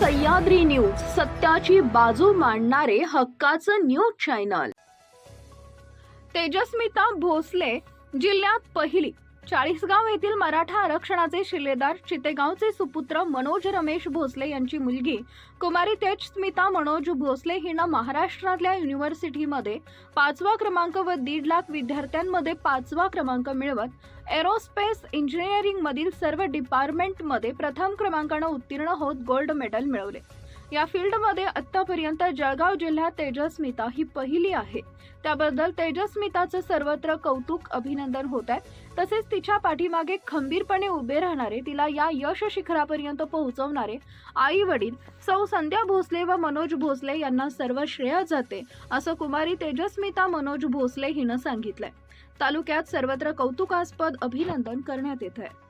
Sahyadri news सत्याची बाजू मांडणारे हक्काचं न्यूज चॅनल. तेजस्मिता भोसले जिल्ह्यात पहिली चाळीसगाव येथील मराठा आरक्षणाचे शिलेदार चितेगावचे सुपुत्र मनोज रमेश भोसले यांची मुलगी कुमारी तेजस्मिता मनोज भोसले हिनं महाराष्ट्रातल्या युनिव्हर्सिटीमध्ये पाचवा क्रमांक व दीड लाख विद्यार्थ्यांमध्ये पाचवा क्रमांक मिळवत एरोस्पेस इंजिनिअरिंगमधील सर्व डिपार्टमेंटमध्ये प्रथम क्रमांकानं उत्तीर्ण होत गोल्ड मेडल मिळवले. या फील्डमध्ये आत्तापर्यंत जळगाव जिल्ह्यात तेजस्मिता ही पहिली आहे. त्याबद्दल तेजस्मिताचं सर्वत्र कौतुक अभिनंदन होत आहे. तसेच तिच्या पाठीमागे खंबीरपणे उभे राहणारे तिला या यश शिखरापर्यंत पोहोचवणारे आई वडील सौ संध्या भोसले व मनोज भोसले यांना सर्व श्रेय जाते असं कुमारी तेजस्मिता मनोज भोसले हिनं सांगितलंय. तालुक्यात सर्वत्र कौतुकास्पद अभिनंदन करण्यात येत आहे